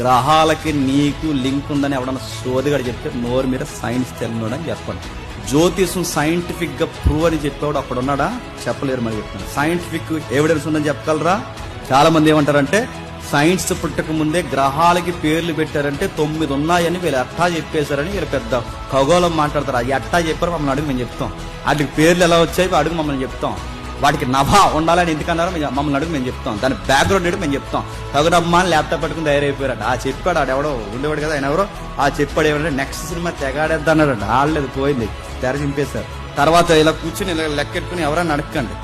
గ్రహాలకి నీకు లింక్ ఉందని ఎవడన్నా సోదిగాడు చెప్తే నోరు మీద సైన్స్ తెలియడం చెప్పండి. జ్యోతిషం సైంటిఫిక్గా ప్రూవ్ అని చెప్పేవాడు అక్కడ ఉన్నాడా చెప్పలేరు మరి చెప్తాను. సైంటిఫిక్ ఎవిడెన్స్ ఉందని చెప్పగలరా? చాలా మంది ఏమంటారంటే సైన్స్ పుట్టక ముందే గ్రహాలకి పేర్లు పెట్టారంటే తొమ్మిది ఉన్నాయని వీళ్ళు ఎట్టా చెప్పేశారని వీళ్ళు పెద్ద ఖగోళం మాట్లాడతారు. అది ఎట్టా చెప్పారు మమ్మల్ని అడుగు మేము చెప్తాం. వాటికి పేర్లు ఎలా వచ్చాయి అడుగు మమ్మల్ని చెప్తాం. వాటికి నభా ఉండాలని ఎందుకన్నారో మమ్మల్ని అడుగు మేము చెప్తాం. దాని బ్యాక్గ్రౌండ్ ఏంటి మేము చెప్తాం. తగునమ్మా అని ల్యాప్టాప్ పట్టుకుని తయారైపోయాడు ఆ చెప్పాడు ఆడు ఎవడో ఉండేవాడు కదా ఆయన ఎవరో? ఆ చెప్పాడు ఎవరంటే నెక్స్ట్ సినిమా తెగాడేద్దన్నాడు ఆడలేదు పోయింది. తెర చింపేశారు. తర్వాత ఇలా కూర్చుని ఇలా లెక్కెట్టుకుని ఎవరైనా అడగండి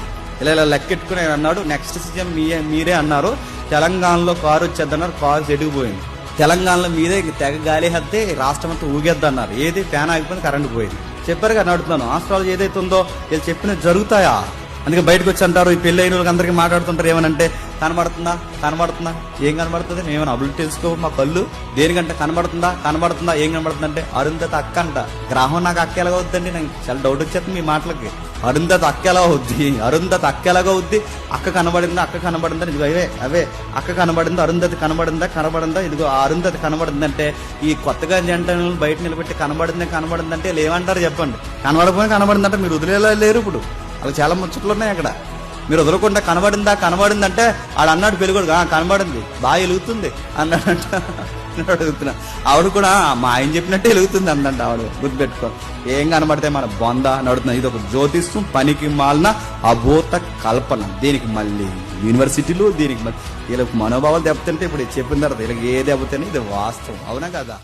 ఇలా ఇలా లెక్కెట్టుకుని అన్నాడు. నెక్స్ట్ సీజన్ మీ మీరే అన్నారు. తెలంగాణలో కారు వచ్చేద్దన్నారు కారు చెడిగిపోయింది. తెలంగాణలో మీదే తెగ గాలి హద్దే రాష్ట్రం అంతా ఊగేద్దన్నారు. ఏది ఫ్యాన్ ఆగిపోయింది కరెంట్ పోయింది. చెప్పారు కదా నడుతున్నాను ఆస్ట్రాలజీ ఏదైతే ఉందో వీళ్ళు చెప్పినవి జరుగుతాయా? అందుకే బయటకు వచ్చి అంటారు ఈ పెళ్ళి అయిన వాళ్ళకి అందరికీ మాట్లాడుతుంటారు ఏమనంటే కనబడుతుందా? కనబడుతుందా? ఏం కనబడుతుంది? మేమైనా అభివృద్ధి తెలుసుకో మా కళ్ళు దేనికంటే కనబడుతుందా? కనబడుతుందా? ఏం కనబడుతుంది? అంటే అరుంధతి అక్క అంట. గ్రహం నాకు అక్క ఎలాగ అవుద్దండి? నాకు చాలా డౌట్ వచ్చేస్తుంది మీ మాటలకి. అరుంధతి అక్క ఎలా అవుద్ది? అరుంధతి అక్క ఎలాగ అవుద్ది? అక్క కనబడిందా? అక్క కనబడిందా? ఇదిగో అవే అవే. అక్క కనబడిందా? అరుంధతి కనబడిందా? కనబడిందా? ఇదిగో అరుంధతి కనబడిందంటే ఈ కొత్తగా జంటను బయట నిలబెట్టి కనబడింది కనబడిందంటే లేవంటారు చెప్పండి. కనబడకపోయినా కనబడిందంటే మీరు వదిలేలా లేరు ఇప్పుడు. అలా చాలా ముచ్చట్లు ఉన్నాయి అక్కడ. మీరు వదలకుండా కనబడిందా? కనబడిందంటే ఆడు అన్నాడు పెళ్ళికొడు కనబడింది. బాగా వెలుగుతుంది అన్నాడంట. అడుగుతున్నా. ఆవిడ కూడా మా ఆయన చెప్పినట్టే వెలుగుతుంది అందంట ఆవిడ. గుర్తుపెట్టుకో. ఏం కనబడితే మన బొంద అని అడుగుతున్నా ఇది ఒక జ్యోతిష్యం పనికి మాలిన అభూత కల్పన. దీనికి మళ్ళీ యూనివర్సిటీలు దీనికి మళ్ళీ వీళ్ళకి మనోభావాలు దెబ్బతింటే ఇప్పుడు చెప్పిన తర్వాత వీళ్ళకి ఏ దెబ్బతిని ఇది వాస్తవం. అవునా కదా?